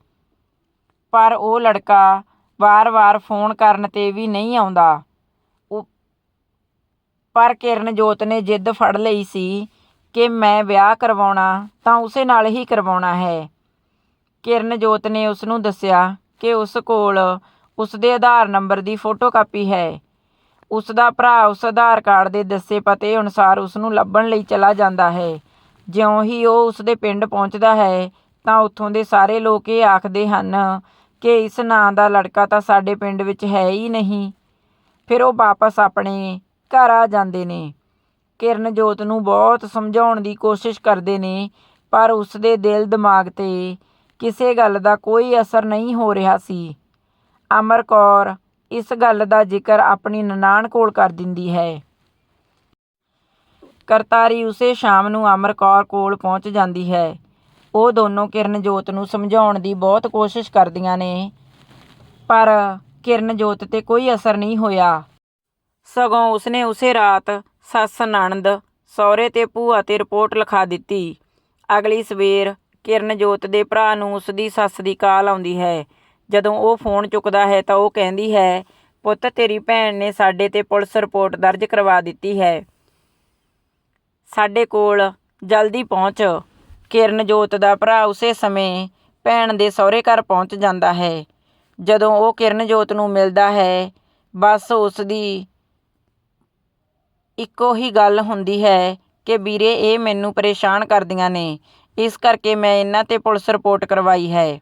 ਪਰ ਉਹ ਲੜਕਾ ਵਾਰ-ਵਾਰ ਫੋਨ ਕਰਨ ਤੇ ਵੀ ਨਹੀਂ ਆਉਂਦਾ। ਉਹ- ਪਰ ਕਿਰਨਜੋਤ ਨੇ ਜਿੱਦ ਫੜ ਲਈ ਸੀ ਕਿ ਮੈਂ ਵਿਆਹ ਕਰਵਾਉਣਾ ਤਾਂ ਉਸੇ ਨਾਲ ਹੀ ਕਰਵਾਉਣਾ ਹੈ। ਕਿਰਨਜੋਤ ਨੇ ਉਸ ਨੂੰ ਦੱਸਿਆ ਕਿ ਉਸ ਕੋਲ ਉਸ ਦੇ ਆਧਾਰ ਨੰਬਰ ਦੀ ਫੋਟੋਕਾਪੀ ਹੈ। ਉਸ ਦਾ ਭਰਾ ਉਸ ਆਧਾਰ ਕਾਰਡ ਦੇ ਦੱਸੇ ਪਤੇ ਅਨੁਸਾਰ ਉਸ ਨੂੰ ਲੱਭਣ ਲਈ ਚਲਾ ਜਾਂਦਾ ਹੈ। ਜਿਉਂ ਹੀ ਉਹ ਉਸ ਦੇ ਪਿੰਡ ਪਹੁੰਚਦਾ ਹੈ, ਤਾਂ ਉੱਥੋਂ ਦੇ ਸਾਰੇ ਲੋਕ ਇਹ ਆਖਦੇ ਹਨ ਕਿ ਇਸ ਨਾਂ ਦਾ ਲੜਕਾ ਤਾਂ ਸਾਡੇ ਪਿੰਡ ਵਿੱਚ ਹੈ ਹੀ ਨਹੀਂ। ਫਿਰ ਉਹ ਵਾਪਸ ਆਪਣੇ ਘਰ ਆ ਜਾਂਦੇ ਨੇ। ਕਿਰਨਜੋਤ ਨੂੰ ਬਹੁਤ ਸਮਝਾਉਣ ਦੀ ਕੋਸ਼ਿਸ਼ ਕਰਦੇ ਨੇ, ਪਰ ਉਸ ਦੇ ਦਿਲ ਦਿਮਾਗ ਤੇ ਕਿਸੇ ਗੱਲ ਦਾ ਕੋਈ ਅਸਰ ਨਹੀਂ ਹੋ ਰਿਹਾ ਸੀ। ਅਮਰ ਕੌਰ, ਇਸ ਗੱਲ ਦਾ ਜ਼ਿਕਰ ਆਪਣੀ ਨਨਾਣ ਕੋਲ ਕਰ ਦਿੰਦੀ ਹੈ। ਕਰਤਾਰੀ ਉਸੇ ਸ਼ਾਮ ਨੂੰ ਅਮਰ ਕੌਰ ਕੋਲ ਪਹੁੰਚ ਜਾਂਦੀ ਹੈ। ਉਹ ਦੋਨੋਂ ਕਿਰਨਜੋਤ ਨੂੰ ਸਮਝਾਉਣ ਦੀ ਬਹੁਤ ਕੋਸ਼ਿਸ਼ ਕਰਦੀਆਂ ਨੇ, ਪਰ ਕਿਰਨਜੋਤ ਤੇ ਕੋਈ ਅਸਰ ਨਹੀਂ ਹੋਇਆ। ਸਗੋਂ ਉਸਨੇ ਉਸੇ ਰਾਤ ਸੱਸ ਨਣਦ, ਸਹੁਰੇ ਤੇ ਭੂਆ ਤੇ ਰਿਪੋਰਟ ਲਿਖਾ ਦਿੱਤੀ। ਅਗਲੀ ਸਵੇਰ ਕਿਰਨਜੋਤ ਦੇ ਭਰਾ ਨੂੰ ਉਸਦੀ ਸੱਸ ਦੀ ਕਾਲ ਆਉਂਦੀ ਹੈ। ਜਦੋਂ ਉਹ ਫੋਨ ਚੁੱਕਦਾ ਹੈ ਤਾਂ ਉਹ ਕਹਿੰਦੀ ਹੈ, ਪੁੱਤ, ਤੇਰੀ ਭੈਣ ਨੇ ਸਾਡੇ ਤੇ ਪੁਲਿਸ ਰਿਪੋਰਟ ਦਰਜ ਕਰਵਾ ਦਿੱਤੀ ਹੈ। ਸਾਡੇ ਕੋਲ ਜਲਦੀ ਪਹੁੰਚ। ਕਿਰਨਜੋਤ ਦਾ ਭਰਾ ਉਸੇ ਸਮੇਂ ਭੈਣ ਦੇ ਸਹੁਰੇ ਘਰ ਪਹੁੰਚ ਜਾਂਦਾ ਹੈ। ਜਦੋਂ ਉਹ ਕਿਰਨਜੋਤ ਨੂੰ ਮਿਲਦਾ ਹੈ, ਬਸ ਉਸ ਦੀ ਇੱਕੋ ਹੀ ਗੱਲ ਹੁੰਦੀ ਹੈ ਕਿ, ਵੀਰੇ, ਇਹ ਮੈਨੂੰ ਪਰੇਸ਼ਾਨ ਕਰਦੀਆਂ ਨੇ। ਇਸ ਕਰਕੇ ਮੈਂ ਇਹਨਾਂ ਤੇ ਪੁਲਿਸ ਰਿਪੋਰਟ ਕਰਵਾਈ ਹੈ।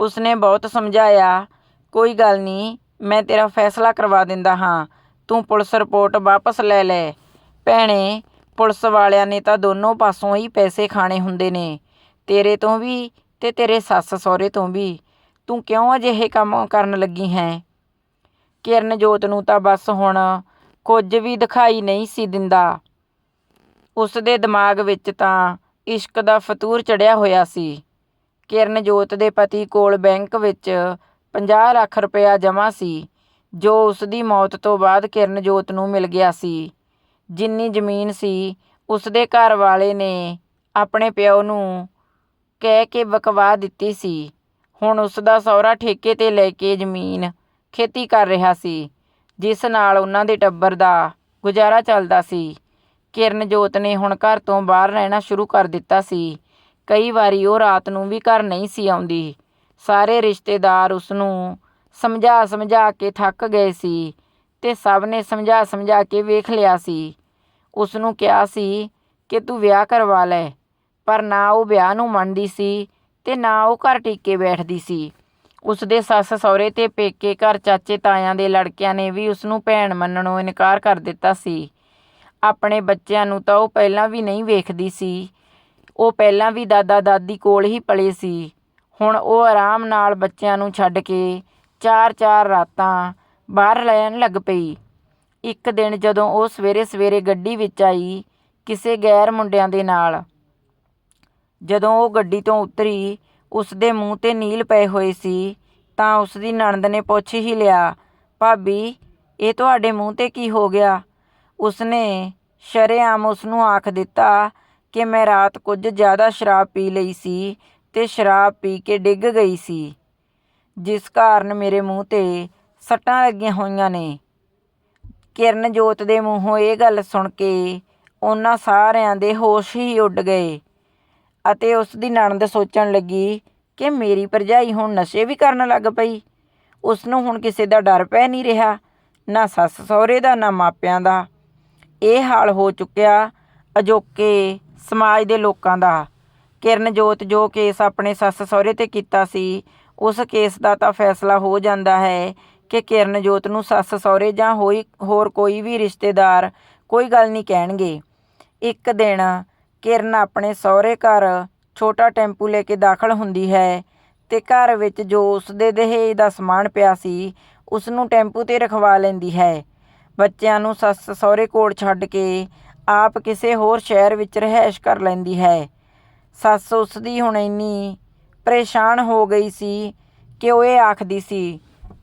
ਉਸਨੇ ਬਹੁਤ ਸਮਝਾਇਆ, ਕੋਈ ਗੱਲ ਨਹੀਂ, ਮੈਂ ਤੇਰਾ ਫੈਸਲਾ ਕਰਵਾ ਦਿੰਦਾ ਹਾਂ, ਤੂੰ ਪੁਲਿਸ ਰਿਪੋਰਟ ਵਾਪਸ ਲੈ ਲੈ। ਭੈਣੇ, ਪੁਲਿਸ ਵਾਲਿਆਂ ਨੇ ਤਾਂ ਦੋਨੋਂ ਪਾਸੋਂ ਹੀ ਪੈਸੇ ਖਾਣੇ ਹੁੰਦੇ ਨੇ, ਤੇਰੇ ਤੋਂ ਵੀ ਤੇ ਤੇਰੇ ਸੱਸ ਸਹੁਰੇ ਤੋਂ ਵੀ। ਤੂੰ ਕਿਉਂ ਅਜਿਹੇ ਕੰਮ ਕਰਨ ਲੱਗੀ ਹੈ? ਕਿਰਨਜੋਤ ਨੂੰ ਤਾਂ ਬਸ ਹੁਣ ਕੁਝ ਵੀ ਦਿਖਾਈ ਨਹੀਂ ਸੀ ਦਿੰਦਾ। ਉਸਦੇ ਦਿਮਾਗ ਵਿੱਚ ਤਾਂ ਇਸ਼ਕ ਦਾ ਫਤੂਰ ਚੜ੍ਹਿਆ ਹੋਇਆ ਸੀ। ਕਿਰਨਜੋਤ ਦੇ ਪਤੀ ਕੋਲ ਬੈਂਕ ਵਿੱਚ 50 ਲੱਖ ਰੁਪਇਆ ਜਮ੍ਹਾਂ ਸੀ, ਜੋ ਉਸ ਦੀ ਮੌਤ ਤੋਂ ਬਾਅਦ ਕਿਰਨਜੋਤ ਨੂੰ ਮਿਲ ਗਿਆ ਸੀ। ਜਿੰਨੀ ਜ਼ਮੀਨ ਸੀ ਉਸ ਦੇ ਘਰ ਵਾਲੇ ਨੇ ਆਪਣੇ ਪਿਓ ਨੂੰ ਕਹਿ ਕੇ ਵਕਵਾ ਦਿੱਤੀ ਸੀ। ਹੁਣ ਉਸ ਦਾ ਸਹੁਰਾ ਠੇਕੇ ਤੇ ਲੈ ਕੇ ਜ਼ਮੀਨ ਖੇਤੀ ਕਰ ਰਿਹਾ ਸੀ, ਜਿਸ ਨਾਲ ਉਹਨਾਂ ਦੇ ਟੱਬਰ ਦਾ ਗੁਜ਼ਾਰਾ ਚੱਲਦਾ ਸੀ। ਕਿਰਨਜੋਤ ਨੇ ਹੁਣ ਘਰ ਤੋਂ ਬਾਹਰ ਰਹਿਣਾ ਸ਼ੁਰੂ ਕਰ ਦਿੱਤਾ ਸੀ। ਕਈ ਵਾਰੀ ਉਹ ਰਾਤ ਨੂੰ ਵੀ ਘਰ ਨਹੀਂ ਸੀ ਆਉਂਦੀ। ਸਾਰੇ ਰਿਸ਼ਤੇਦਾਰ ਉਸ ਨੂੰ ਸਮਝਾ ਸਮਝਾ ਕੇ ਥੱਕ ਗਏ ਸੀ ਤੇ ਸਭ ਨੇ ਸਮਝਾ ਸਮਝਾ ਕੇ ਵੇਖ ਲਿਆ ਸੀ। ਉਸ ਨੂੰ ਕਿਹਾ ਸੀ ਕਿ ਤੂੰ ਵਿਆਹ ਕਰਵਾ ਲੈ, ਪਰ ਨਾ ਉਹ ਵਿਆਹ ਨੂੰ ਮੰਨਦੀ ਸੀ ਤੇ ਨਾ ਉਹ ਘਰ ਟਿੱਕੇ ਬੈਠਦੀ ਸੀ। ਉਸ ਦੇ ਸੱਸ ਸਹੁਰੇ ਤੇ ਪੇਕੇ ਘਰ ਚਾਚੇ ਤਾਇਆਂ ਦੇ ਲੜਕਿਆਂ ਨੇ ਵੀ ਉਸ ਨੂੰ ਭੈਣ ਮੰਨਣੋਂ ਇਨਕਾਰ ਕਰ ਦਿੱਤਾ ਸੀ। ਆਪਣੇ ਬੱਚਿਆਂ ਨੂੰ ਤਾਂ ਉਹ ਪਹਿਲਾਂ ਵੀ ਨਹੀਂ ਵੇਖਦੀ ਸੀ। ਉਹ ਪਹਿਲਾਂ ਵੀ ਦਾਦਾ ਦਾਦੀ ਕੋਲ ਹੀ ਪਲੇ ਸੀ। ਹੁਣ ਉਹ ਆਰਾਮ ਨਾਲ ਬੱਚਿਆਂ ਨੂੰ ਛੱਡ ਕੇ ਚਾਰ-ਚਾਰ ਰਾਤਾਂ ਬਾਹਰ ਰਹਿਣ ਲੱਗ ਪਈ। ਇੱਕ ਦਿਨ ਜਦੋਂ ਉਹ ਸਵੇਰੇ ਸਵੇਰੇ ਗੱਡੀ ਵਿੱਚ ਆਈ ਕਿਸੇ ਗੈਰ ਮੁੰਡਿਆਂ ਦੇ ਨਾਲ। ਜਦੋਂ ਉਹ ਗੱਡੀ ਤੋਂ ਉਤਰੀ ਉਸ ਦੇ ਮੂੰਹ ਤੇ ਨੀਲ ਪਏ ਹੋਏ ਸੀ, ਤਾਂ ਉਸ ਦੀ ਨਣਦ ਨੇ ਪੁੱਛ ਹੀ ਲਿਆ, ਭਾਬੀ, ਇਹ ਤੁਹਾਡੇ ਮੂੰਹ ਤੇ ਕੀ ਹੋ ਗਿਆ? ਉਸਨੇ ਸ਼ਰੇਆਮ ਉਸ ਨੂੰ ਆਖ ਦਿੱਤਾ ਕਿ ਮੈਂ ਰਾਤ ਕੁਝ ਜ਼ਿਆਦਾ ਸ਼ਰਾਬ ਪੀ ਲਈ ਸੀ ਤੇ ਸ਼ਰਾਬ ਪੀ ਕੇ ਡਿੱਗ ਗਈ ਸੀ, ਜਿਸ ਕਾਰਨ ਮੇਰੇ ਮੂੰਹ ਤੇ ਸੱਟਾਂ ਲੱਗੀਆਂ ਹੋਈਆਂ ਨੇ। ਕਿਰਨਜੋਤ ਦੇ ਮੂੰਹੋਂ ਇਹ ਗੱਲ ਸੁਣ ਕੇ ਉਹਨਾਂ ਸਾਰਿਆਂ ਦੇ ਹੋਸ਼ ਹੀ ਉੱਡ ਗਏ ਅਤੇ ਉਸ ਦੀ ਨਣਦ ਸੋਚਣ ਲੱਗੀ ਕਿ ਮੇਰੀ ਭਰਜਾਈ ਹੁਣ ਨਸ਼ੇ ਵੀ ਕਰਨ ਲੱਗ ਪਈ। ਉਸ ਨੂੰ ਹੁਣ ਕਿਸੇ ਦਾ ਡਰ ਪੈ ਨਹੀਂ ਰਿਹਾ, ਨਾ ਸੱਸ ਸਹੁਰੇ ਦਾ, ਨਾ ਮਾਪਿਆਂ ਦਾ। ਇਹ ਹਾਲ ਹੋ ਚੁੱਕਿਆ। ਅਜੋਕੇ ਸਮਾਜ ਦੇ ਲੋਕਾਂ ਦਾ। ਕਿਰਨਜੋਤ ਜੋ ਕੇਸ ਆਪਣੇ ਸੱਸ ਸਹੁਰੇ ਤੇ ਕੀਤਾ ਸੀ, ਉਸ ਕੇਸ ਦਾ ਤਾਂ ਫੈਸਲਾ ਹੋ ਜਾਂਦਾ ਹੈ ਕਿ ਕਿਰਨਜੋਤ ਨੂੰ ਸੱਸ ਸਹੁਰੇ ਜਾਂ ਹੋਈ, ਹੋਰ ਕੋਈ ਵੀ ਰਿਸ਼ਤੇਦਾਰ ਕੋਈ ਗੱਲ ਨਹੀਂ ਕਹਿਣਗੇ। ਇੱਕ ਦਿਨ ਕਿਰਨ ਆਪਣੇ ਸਹੁਰੇ ਘਰ ਛੋਟਾ ਟੈਂਪੂ ਲੈ ਕੇ ਦਾਖਲ ਹੁੰਦੀ ਹੈ ਤੇ ਘਰ ਵਿੱਚ ਜੋ ਉਸ ਦੇ ਦਹੇਜ ਦਾ ਸਮਾਨ ਪਿਆ ਸੀ, ਉਸ ਨੂੰ ਟੈਂਪੂ ਤੇ ਰਖਵਾ ਲੈਂਦੀ ਹੈ। ਬੱਚਿਆਂ ਨੂੰ ਸੱਸ ਸਹੁਰੇ ਕੋਲ ਛੱਡ ਕੇ ਆਪ ਕਿਸੇ ਹੋਰ ਸ਼ਹਿਰ ਵਿੱਚ ਰਿਹਾਇਸ਼ ਕਰ ਲੈਂਦੀ ਹੈ। ਸੱਸ ਉਸ ਦੀ ਹੁਣ ਇੰਨੀ ਪਰੇਸ਼ਾਨ ਹੋ ਗਈ ਸੀ ਕਿ ਉਹ ਇਹ ਆਖਦੀ ਸੀ,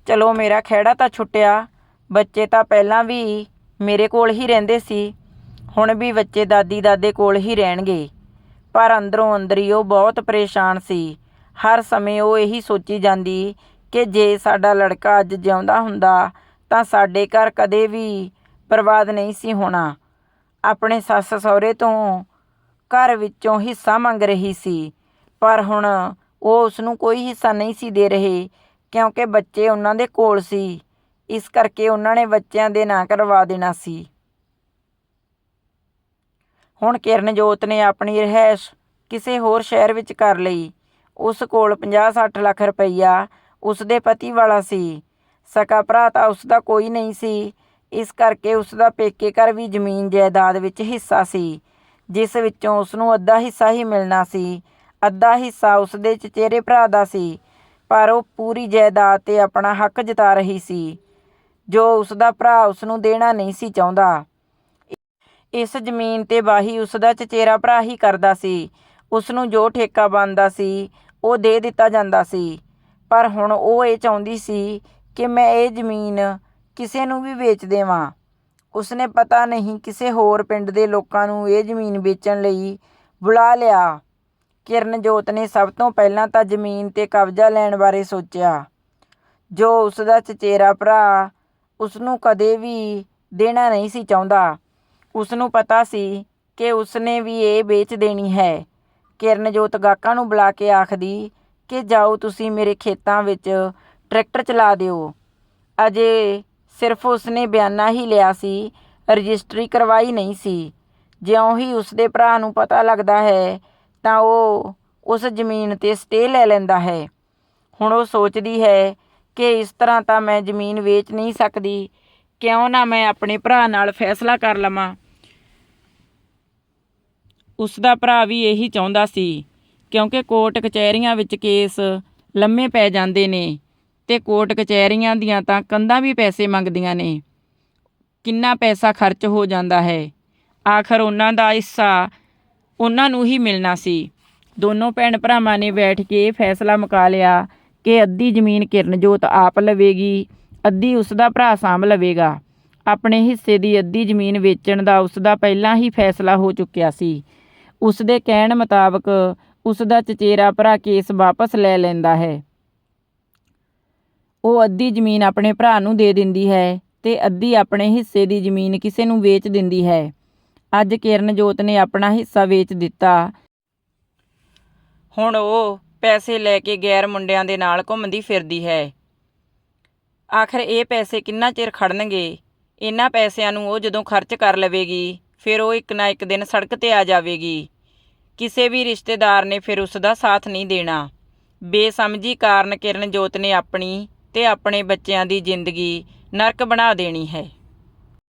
ਚਲੋ ਮੇਰਾ ਖਿਹੜਾ ਤਾਂ ਛੁੱਟਿਆ, ਬੱਚੇ ਤਾਂ ਪਹਿਲਾਂ ਵੀ ਮੇਰੇ ਕੋਲ ਹੀ ਰਹਿੰਦੇ ਸੀ, ਹੁਣ ਵੀ ਬੱਚੇ ਦਾਦੀ ਦਾਦੇ ਕੋਲ ਹੀ ਰਹਿਣਗੇ। ਪਰ ਅੰਦਰੋਂ ਅੰਦਰ ਹੀ ਉਹ ਬਹੁਤ ਪਰੇਸ਼ਾਨ ਸੀ। ਹਰ ਸਮੇਂ ਉਹ ਇਹੀ ਸੋਚੀ ਜਾਂਦੀ ਕਿ ਜੇ ਸਾਡਾ ਲੜਕਾ ਅੱਜ ਜਿਉਂਦਾ ਹੁੰਦਾ ਤਾਂ ਸਾਡੇ ਘਰ ਕਦੇ ਵੀ ਬਰਬਾਦ ਨਹੀਂ ਸੀ ਹੋਣਾ। ਆਪਣੇ ਸੱਸ ਸਹੁਰੇ ਤੋਂ ਘਰ ਵਿੱਚੋਂ ਹਿੱਸਾ ਮੰਗ ਰਹੀ ਸੀ। ਪਰ ਹੁਣ ਉਹ ਉਸ ਨੂੰ ਕੋਈ ਹਿੱਸਾ ਨਹੀਂ ਸੀ ਦੇ ਰਹੇ, ਕਿਉਂਕਿ ਬੱਚੇ ਉਹਨਾਂ ਦੇ ਕੋਲ ਸੀ। ਇਸ ਕਰਕੇ ਉਹਨਾਂ ਨੇ ਬੱਚਿਆਂ ਦੇ ਨਾਂ ਕਰਵਾ ਦੇਣਾ ਸੀ। ਹੁਣ ਕਿਰਨਜੋਤ ਨੇ ਆਪਣੀ ਰਿਹਾਇਸ਼ ਕਿਸੇ ਹੋਰ ਸ਼ਹਿਰ ਵਿੱਚ ਕਰ ਲਈ। ਉਸ ਕੋਲ 50-60 ਲੱਖ ਰੁਪਈਆ ਉਸ ਦੇ ਪਤੀ ਵਾਲਾ ਸੀ। ਸਕਾ ਭਰਾ ਤਾਂ ਉਸ ਦਾ ਕੋਈ ਨਹੀਂ ਸੀ। ਇਸ ਕਰਕੇ ਉਸ ਦਾ ਪੇਕੇ ਘਰ ਵੀ ਜ਼ਮੀਨ ਜਾਇਦਾਦ ਵਿੱਚ ਹਿੱਸਾ ਸੀ, ਜਿਸ ਵਿੱਚੋਂ ਉਸ ਨੂੰ ਅੱਧਾ ਹਿੱਸਾ ਹੀ ਮਿਲਣਾ ਸੀ। ਅੱਧਾ ਹਿੱਸਾ ਉਸ ਦੇ ਚਚੇਰੇ ਭਰਾ ਦਾ ਸੀ, ਪਰ ਉਹ ਪੂਰੀ ਜਾਇਦਾਦ ਤੇ ਆਪਣਾ ਹੱਕ ਜਤਾ ਰਹੀ ਸੀ, ਜੋ ਉਸ ਦਾ ਭਰਾ ਉਸ ਨੂੰ ਦੇਣਾ ਨਹੀਂ ਸੀ ਚਾਹੁੰਦਾ। ਇਸ ਜ਼ਮੀਨ ਤੇ ਵਾਹੀ ਉਸ ਦਾ ਚਚੇਰਾ ਭਰਾ ਹੀ ਕਰਦਾ ਸੀ, ਉਸ ਨੂੰ ਜੋ ਠੇਕਾ ਬਣਦਾ ਸੀ, ਉਹ ਦੇ ਦਿੱਤਾ ਜਾਂਦਾ ਸੀ। ਪਰ ਹੁਣ ਉਹ ਇਹ ਚਾਹੁੰਦੀ ਸੀ ਕਿ ਮੈਂ ਇਹ ਜ਼ਮੀਨ ਕਿਸੇ ਨੂੰ ਵੀ ਵੇਚ ਦੇਵਾਂ। ਉਸਨੇ ਪਤਾ ਨਹੀਂ ਕਿਸੇ ਹੋਰ ਪਿੰਡ ਦੇ ਲੋਕਾਂ ਨੂੰ ਇਹ ਜ਼ਮੀਨ ਵੇਚਣ ਲਈ ਬੁਲਾ ਲਿਆ। ਕਿਰਨਜੋਤ ਨੇ ਸਭ ਤੋਂ ਪਹਿਲਾਂ ਤਾਂ ਜ਼ਮੀਨ ਤੇ ਕਬਜ਼ਾ ਲੈਣ ਬਾਰੇ ਸੋਚਿਆ। ਜੋ ਉਸ ਦਾ ਚਚੇਰਾ ਭਰਾ ਉਸ ਨੂੰ ਕਦੇ ਵੀ ਦੇਣਾ ਨਹੀਂ ਸੀ ਚਾਹੁੰਦਾ। ਉਸ ਨੂੰ ਪਤਾ ਸੀ ਕਿ ਉਸਨੇ ਵੀ ਇਹ ਵੇਚ ਦੇਣੀ ਹੈ। ਕਿਰਨਜੋਤ ਗਾਕਾਂ ਨੂੰ ਬੁਲਾ ਕੇ ਆਖਦੀ, ਕਿ ਜਾਓ ਤੁਸੀਂ ਮੇਰੇ ਖੇਤਾਂ ਵਿੱਚ ਟਰੈਕਟਰ ਚਲਾ ਦਿਓ। ਅਜੇ ਸਿਰਫ ਉਸਨੇ ਬਿਆਨਾ ਹੀ ਲਿਆ ਸੀ, ਰਜਿਸਟਰੀ ਕਰਵਾਈ ਨਹੀਂ ਸੀ। ਜਿਉਂ ਹੀ ਉਸਦੇ ਭਰਾ ਨੂੰ ਪਤਾ ਲੱਗਦਾ ਹੈ, ਤਾਂ ਉਹ ਉਸ ਜ਼ਮੀਨ ਤੇ ਸਟੇ ਲੈ ਲੈਂਦਾ ਹੈ। ਹੁਣ ਉਹ ਸੋਚਦੀ ਹੈ ਕਿ ਇਸ ਤਰ੍ਹਾਂ ਤਾਂ ਮੈਂ ਜ਼ਮੀਨ ਵੇਚ ਨਹੀਂ ਸਕਦੀ, ਕਿਉਂ ਨਾ ਮੈਂ ਆਪਣੇ ਭਰਾ ਨਾਲ ਫੈਸਲਾ ਕਰ ਲਵਾਂ। ਉਸ ਦਾ ਭਰਾ ਵੀ ਇਹੀ ਚਾਹੁੰਦਾ ਸੀ, ਕਿਉਂਕਿ ਕੋਰਟ ਕਚਹਿਰੀਆਂ ਵਿੱਚ ਕੇਸ ਲੰਮੇ ਪੈ ਜਾਂਦੇ ਨੇ। ਤੇ ਕੋਰਟ ਕਚਹਿਰੀਆਂ ਦੀਆਂ ਤਾਂ ਕੰਧਾਂ ਵੀ ਪੈਸੇ ਮੰਗਦੀਆਂ ਨੇ। ਕਿੰਨਾ ਪੈਸਾ ਖਰਚ ਹੋ ਜਾਂਦਾ ਹੈ। ਆਖਰ ਉਹਨਾਂ ਦਾ ਹਿੱਸਾ ਉਹਨਾਂ ਨੂੰ ਹੀ ਮਿਲਣਾ ਸੀ। ਦੋਨੋਂ ਭੈਣ ਭਰਾਵਾਂ ਨੇ ਬੈਠ ਕੇ ਫੈਸਲਾ ਮੁਕਾ ਲਿਆ ਕਿ ਅੱਧੀ ਜ਼ਮੀਨ ਕਿਰਨਜੋਤ ਆਪ ਲਵੇਗੀ, ਅੱਧੀ ਉਸ ਦਾ ਭਰਾ ਸਾਂਭ ਲਵੇਗਾ। ਆਪਣੇ ਹਿੱਸੇ ਦੀ ਅੱਧੀ ਜ਼ਮੀਨ ਵੇਚਣ ਦਾ ਉਸ ਦਾ ਪਹਿਲਾਂ ਹੀ ਫੈਸਲਾ ਹੋ ਚੁੱਕਿਆ ਸੀ। ਉਸ ਦੇ ਕਹਿਣ ਮੁਤਾਬਕ ਉਸ ਦਾ ਚਚੇਰਾ ਭਰਾ ਕੇਸ ਵਾਪਸ ਲੈ ਲੈਂਦਾ ਹੈ। ਉਹ ਅੱਧੀ ਜ਼ਮੀਨ ਆਪਣੇ ਭਰਾ ਨੂੰ ਦੇ ਦਿੰਦੀ ਹੈ ਤੇ ਅੱਧੀ ਆਪਣੇ ਹਿੱਸੇ ਦੀ ਜ਼ਮੀਨ ਕਿਸੇ ਨੂੰ ਵੇਚ ਦਿੰਦੀ ਹੈ। ਅੱਜ ਕਿਰਨਜੋਤ ਨੇ ਆਪਣਾ ਹਿੱਸਾ ਵੇਚ ਦਿੱਤਾ। ਹੁਣ ਉਹ ਪੈਸੇ ਲੈ ਕੇ ਗੈਰ ਮੁੰਡਿਆਂ ਦੇ ਨਾਲ ਘੁੰਮਦੀ ਫਿਰਦੀ ਹੈ। ਆਖਰ ਇਹ ਪੈਸੇ ਕਿੰਨਾ ਚਿਰ ਖੜਨਗੇ? ਇਹਨਾਂ ਪੈਸਿਆਂ ਨੂੰ ਉਹ ਜਦੋਂ ਖਰਚ ਕਰ ਲਵੇਗੀ, ਫਿਰ ਉਹ ਇੱਕ ਨਾ ਇੱਕ ਦਿਨ ਸੜਕ ਤੇ ਆ ਜਾਵੇਗੀ। ਕਿਸੇ ਵੀ ਰਿਸ਼ਤੇਦਾਰ ਨੇ ਫਿਰ ਉਸ ਦਾ ਸਾਥ ਨਹੀਂ ਦੇਣਾ। ਬੇਸਮਝੀ ਕਾਰਨ ਕਿਰਨਜੋਤ ਨੇ ਆਪਣੀ ਤੇ ਆਪਣੇ ਬੱਚਿਆਂ ਦੀ ਜ਼ਿੰਦਗੀ ਨਰਕ ਬਣਾ ਦੇਣੀ ਹੈ।